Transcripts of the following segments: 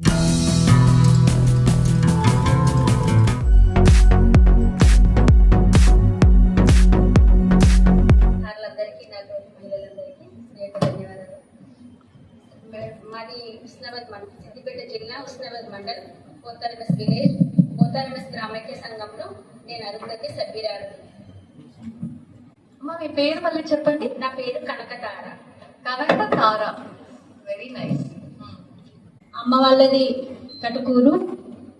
మాది ఉస్నాబాద్ మండల్ సిద్దిపేట జిల్లా ఉస్నాబాద్ మండల్ పోతారమస్ విలేజ్ పోతారమస్ గ్రామైక్య సంఘంలో నేను అరుగులకి సభ్యురాలు. అమ్మ మీ పేరు మళ్ళీ చెప్పండి. నా పేరు కనకతార. కనక తార వెరీ నైస్ అమ్మ వాళ్ళది కటుకూరు.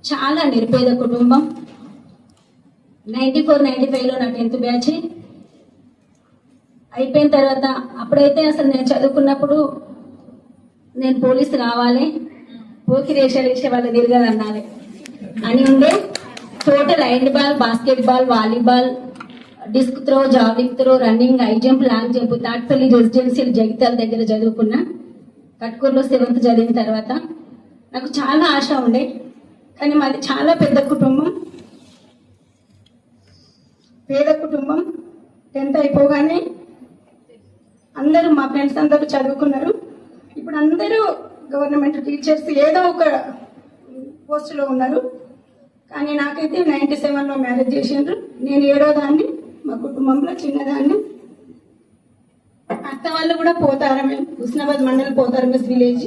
చాలా నిరుపేద కుటుంబం. నైంటీ ఫోర్ నైంటీ ఫైవ్లో నా టెన్త్ బ్యాచ్. అయిపోయిన తర్వాత అప్పుడైతే అసలు నేను చదువుకున్నప్పుడు నేను పోలీస్ కావాలి పోకి రేషాలు వేసే వాళ్ళు తిరగదు అనాలి అని ఉండే. Total handball basketball volleyball disc throw జావింగ్ throw running high jump long jump Tatpalli రెసిడెన్సీలు Jagtial దగ్గర చదువుకున్నా. కట్కూరులో సెవెంత్ చదివిన తర్వాత నాకు చాలా ఆశ ఉండే కానీ మాది చాలా పెద్ద కుటుంబం. పేద కుటుంబం టెన్త్ అయిపోగానే అందరూ మా ఫ్రెండ్స్ అందరూ చదువుకున్నారు. ఇప్పుడు అందరూ గవర్నమెంట్ టీచర్స్ ఏదో ఒక పోస్టులో ఉన్నారు. కానీ నాకైతే నైంటీ సెవెన్లో మ్యారేజ్ చేసిండ్రు. నేను ఏడో దాన్ని మా కుటుంబంలో చిన్నదాన్ని. అత్త వాళ్ళు కూడా పోతారమే హుస్నాబాద్ మండలి పోతారు మిస్ విలేజ్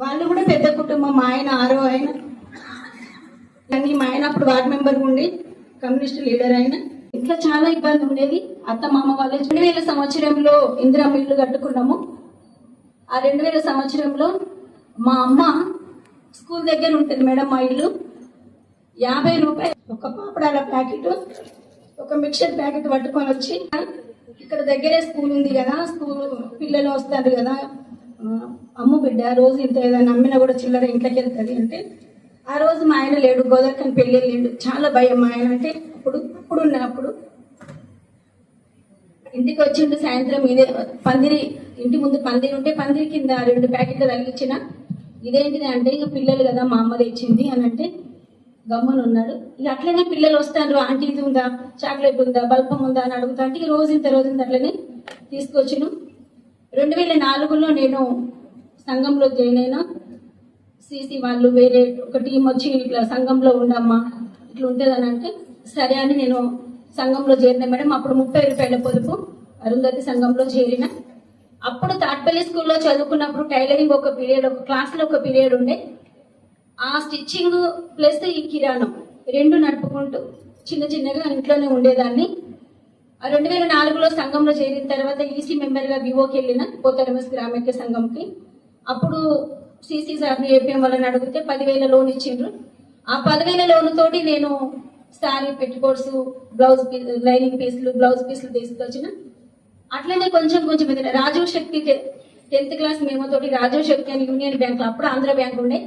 వాళ్ళు కూడా పెద్ద కుటుంబం మా ఆయన ఆరో ఆయన. కానీ మా ఆయన అప్పుడు వార్డ్ మెంబర్ ఉండి కమ్యూనిస్ట్ లీడర్ ఆయన ఇట్లా చాలా ఇబ్బంది ఉండేది. అత్త మామ వాళ్ళు రెండు వేల సంవత్సరంలో ఇందిరా ఇల్లు కట్టుకున్నాము. ఆ రెండు వేల సంవత్సరంలో మా అమ్మ స్కూల్ దగ్గర ఉంటుంది మేడం మా ఇల్లు. యాభై రూపాయలు ఒక పాపడాల ప్యాకెట్ ఒక మిక్చర్ ప్యాకెట్ పట్టుకొని వచ్చి ఇక్కడ దగ్గరే స్కూల్ ఉంది కదా స్కూల్ పిల్లలు వస్తారు కదా అమ్ము బిడ్డ రోజు ఇంత ఏదైనా అమ్మినా కూడా చిల్లర ఇంట్లోకి వెళ్తుంది అంటే ఆ రోజు మా ఆయన లేడు గోదావరికని పెళ్ళి లేడు. చాలా భయం మా ఆయన అంటే అప్పుడు అప్పుడు ఉన్న అప్పుడు. ఇంటికి వచ్చిండు సాయంత్రం ఇదే పందిరి ఇంటి ముందు పందిరి ఉంటే పందిరి కింద రెండు ప్యాకెట్లు తగిలిచ్చిన. ఇదేంటిది అంటే ఇక పిల్లలు కదా మా అమ్మ తెచ్చింది అని అంటే గమ్మున ఉన్నాడు. ఇక అట్లనే పిల్లలు వస్తారు ఆంటీ ఇది ఉందా చాక్లెట్ ఉందా బల్పం ఉందా అని అడుగుతా అంటే రోజు ఇంత రోజు ఇంత అట్లనే తీసుకొచ్చిను. రెండు వేల నాలుగులో నేను సంఘంలో జాయిన్ అయినా సీసీ వాళ్ళు వేరే ఒక టీం వచ్చి ఇట్లా సంఘంలో ఉండమ్మా ఇట్లా ఉంటుందని అంటే సరే అని నేను సంఘంలో చేరిన మేడం. అప్పుడు ముప్పై రూపాయల పొదుపు అరుంధతి సంఘంలో చేరిన. అప్పుడు తాట్పల్లి స్కూల్లో చదువుకున్నప్పుడు టైలరింగ్ ఒక పీరియడ్ ఒక క్లాస్లో ఒక పీరియడ్ ఉండే. ఆ స్టిచ్చింగ్ ప్లస్ ఈ కిరాణం రెండు నడుపుకుంటూ చిన్న చిన్నగా ఇంట్లోనే ఉండేదాన్ని. రెండు వేల నాలుగులో సంఘంలో చేరిన తర్వాత ఈసీ మెంబర్గా వివోకి వెళ్ళిన పోతరమస్ గ్రామైక్య సంఘంకి అప్పుడు సీసీ సార్ని ఏపీఎం వాళ్ళని అడిగితే పదివేల లోన్ ఇచ్చిండ్రు. ఆ పదివేల లోన్ తోటి నేను శారీ పెట్టుకోట్స్ బ్లౌజ్ లైనింగ్ పీసులు బ్లౌజ్ పీసులు తీసుకొచ్చిన. అట్లనే కొంచెం కొంచెం ఎదిన రాజీవ్ శక్తి టెన్త్ క్లాస్ మేము తోటి రాజీవ్ శక్తి అని యూనియన్ బ్యాంక్ అప్పుడు ఆంధ్ర బ్యాంక్ ఉండే.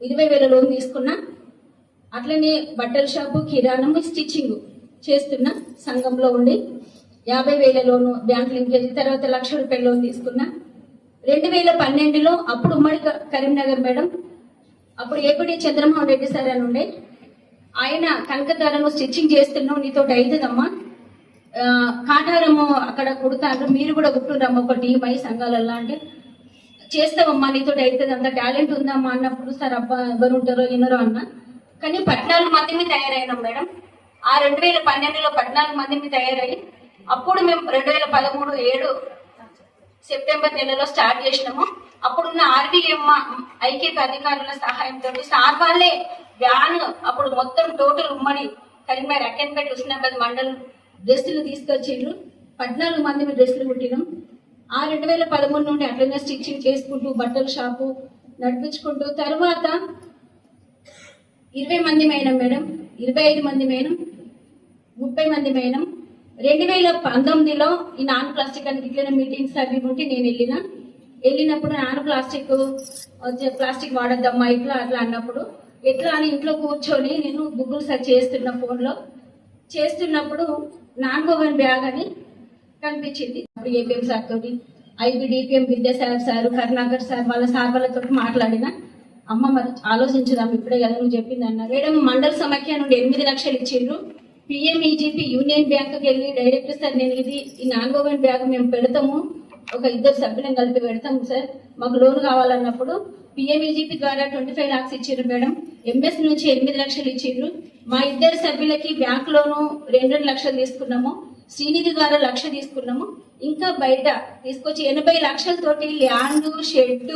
ఇరవై వేల లోన్ తీసుకున్నా. అట్లనే బట్టల షాపు కిరాణం స్టిచ్చింగ్. చేస్తున్న సంఘంలో ఉండి యాభై వేల లోను బ్యాంక్ లింకేజ్ తర్వాత లక్ష రూపాయల లోన్ తీసుకున్నా రెండు వేల పన్నెండులో అప్పుడు ఉమ్మడి క- కరీంనగర్ మేడం అప్పుడు ఏపీ చంద్రమోహన్ రెడ్డి సార్ అని ఉండే. ఆయన కనకతారను స్టిచ్చింగ్ చేస్తున్నావు నీతో అవుతుందమ్మా కాటారము అక్కడ కుడతారు మీరు కూడా కుట్టుండమ్మా ఒక టీం అయి సంఘాలల్లో అంటే. చేస్తావమ్మా నీతో అవుతుంది అంత టాలెంట్ ఉందమ్మా అన్నప్పుడు సార్ అబ్బా ఎవరు ఉంటారో అన్న. కానీ పద్నాలుగు మాత్రమే మీద తయారైనాం మేడం. ఆ రెండు వేల పన్నెండులో పద్నాలుగు మంది మీద తయారయ్యి అప్పుడు మేము రెండు వేల పదమూడు ఏడు సెప్టెంబర్ నెలలో స్టార్ట్ చేసినాము. అప్పుడున్న ఆర్వీఎం ఐక్యత అధికారుల సహాయంతో సార్ వాళ్ళే వ్యాన్ అప్పుడు మొత్తం టోటల్ ఉమ్మడి కరీంనగర్ అక్కన్పేట హుస్నాబాద్ మండలం డ్రెస్సులు తీసుకొచ్చిండ్రు. పద్నాలుగు మంది డ్రెస్సులు కుట్టినాం. ఆ రెండు వేల పదమూడు నుండి అట్లనే స్టిచ్చింగ్ చేసుకుంటూ బట్టల షాపు నడిపించుకుంటూ తర్వాత ఇరవై మంది మేడం మేడం ఇరవై ఐదు మంది మేడం ముప్పై మంది మేడం. రెండు వేల పంతొమ్మిదిలో ఈ నాన్ ప్లాస్టిక్ అని ఇట్లనే మీటింగ్స్ అవి ఉంటే నేను వెళ్ళిన. వెళ్ళినప్పుడు నాన్ ప్లాస్టిక్ ప్లాస్టిక్ వాడద్దమ్మా ఇట్లా అట్లా అన్నప్పుడు ఎట్లా అని ఇంట్లో కూర్చొని నేను గూగుల్ సెర్చ్ చేస్తున్న ఫోన్లో. చేస్తున్నప్పుడు నాన్ బ్యాగ్ అని కనిపించింది. అప్పుడు ఏపీఎం సార్ తోటి IBDPM Vidyasagar sir Karunakar sir వాళ్ళ సార్ వాళ్ళతో మాట్లాడిన. అమ్మ మరి ఆలోచించుదాం ఇప్పుడే కదా నువ్వు చెప్పింది అన్నారు. మేడం మండల సమాఖ్య నుండి ఎనిమిది లక్షలు ఇచ్చిండ్రు. పిఎంఈజీపీ యూనియన్ బ్యాంకుకి వెళ్ళి డైరెక్ట్ సార్ నేను ఇది ఈ నాన్ బ్యాంక్ బ్యాగ్ మేము పెడతాము. ఒక ఇద్దరు సభ్యులను కలిపి పెడతాము సార్ మాకు లోన్ కావాలన్నప్పుడు పిఎంఈజీపీ ద్వారా ట్వంటీ ఫైవ్ లాక్స్ ఇచ్చారు మేడం ఎంఎస్ నుంచి ఎనిమిది లక్షలు ఇచ్చిండ్రు మా ఇద్దరు సభ్యులకి బ్యాంక్ లోను రెండు రెండు లక్షలు తీసుకున్నాము. శ్రీనిధి ద్వారా లక్ష తీసుకున్నాము. ఇంకా బయట తీసుకొచ్చి ఎనభై లక్షలతోటి ల్యాండ్ షెడ్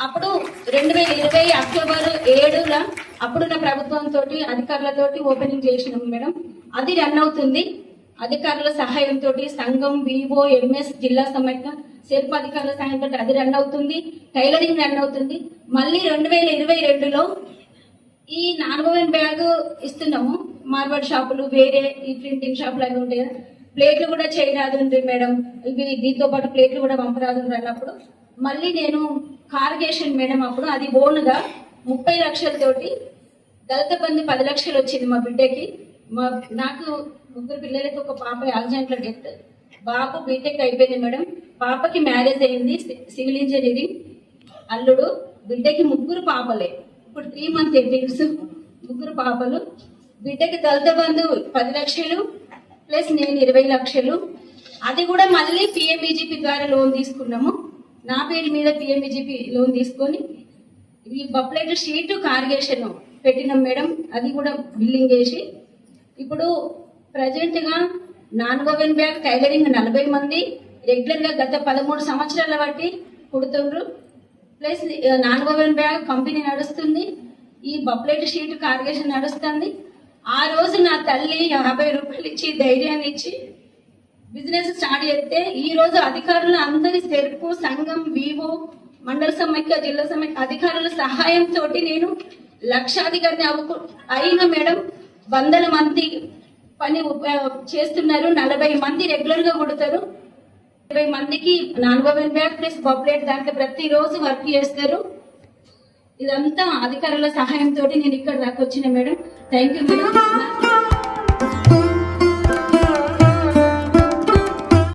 అప్పుడు రెండు వేల ఇరవై అక్టోబర్ ఏడున అప్పుడున్న ప్రభుత్వంతో అధికారులతోటి ఓపెనింగ్ చేసినాం మేడం. అది రన్ అవుతుంది. అధికారుల సహాయంతో సంఘం వివో ఎంఎస్ జిల్లా సమేత శిల్ప అధికారుల సహాయంతో అది రన్ అవుతుంది. టైలరింగ్ రన్ అవుతుంది. మళ్ళీ రెండు వేల ఇరవై రెండులో ఈ నార్మల్ బ్యాగ్ ఇస్తున్నాము. మార్బల్ షాపులు వేరే ఈ ప్రింటింగ్ షాపులు అవి ఉంటాయి ప్లేట్లు కూడా చేయరాదు మేడం. ఇవి దీంతో పాటు ప్లేట్లు కూడా పంపరాదు అన్నప్పుడు. మళ్ళీ నేను కార్గేషన్ మేడం అప్పుడు అది ఓన్గా ముప్పై లక్షలతోటి దళిత బంధు పది లక్షలు వచ్చింది మా బిడ్డకి. మా నాకు ముగ్గురు పిల్లలకి ఒక పాప యాక్సిడెంట్లో డెత్. బాబు బీటెక్ అయిపోయింది మేడం. పాపకి మ్యారేజ్ అయింది సి- సివిల్ ఇంజనీరింగ్ అల్లుడు. బిడ్డకి ముగ్గురు పాపలే. ఇప్పుడు త్రీ మంత్ ఎండింగ్స్. ముగ్గురు పాపలు. బిడ్డకి దళిత బంధు పది లక్షలు ప్లస్ నేను ఇరవై లక్షలు. అది కూడా మళ్ళీ పిఎంఈజీపీ ద్వారా లోన్ తీసుకున్నాము. నా పేరు మీద పిఎంబిజిపి లోన్ తీసుకొని ఈ బప్లైట్ షీట్ కార్గేషన్ పెట్టినాం మేడం అది కూడా బిల్లింగ్ చేసి ఇప్పుడు ప్రజెంట్గా నాన్ ఓవెన్ బ్యాగ్ టైలరింగ్ నలభై మంది రెగ్యులర్గా గత పదమూడు సంవత్సరాల బట్టి కుడుతుండ్రు. Plus non woven bag company నడుస్తుంది ఈ బప్లైట్ షీట్ కార్గేషన్ నడుస్తుంది. ఆ రోజు నా తల్లి యాభై రూపాయలు ఇచ్చి ధైర్యాన్ని ఇచ్చి బిజినెస్ స్టార్ట్ చేస్తే ఈ రోజు అధికారులు అందరి సెర్పు సంఘం వివో మండల సమైక్య జిల్లా సమైక్య అధికారుల సహాయంతో నేను లక్షాధికారిని అవ్వకు అయిన మేడం వందల మంది పని ఉప- చేస్తున్నారు. నలభై మంది రెగ్యులర్గా కుడతారు. ఇరవై మందికి నాన్ బ్యాగ్ ప్లస్ పాపులేట్ దాంట్లో ప్రతిరోజు వర్క్ చేస్తారు. ఇదంతా అధికారుల సహాయంతో నేను ఇక్కడ దాకా వచ్చిన మేడం. Thank you madam.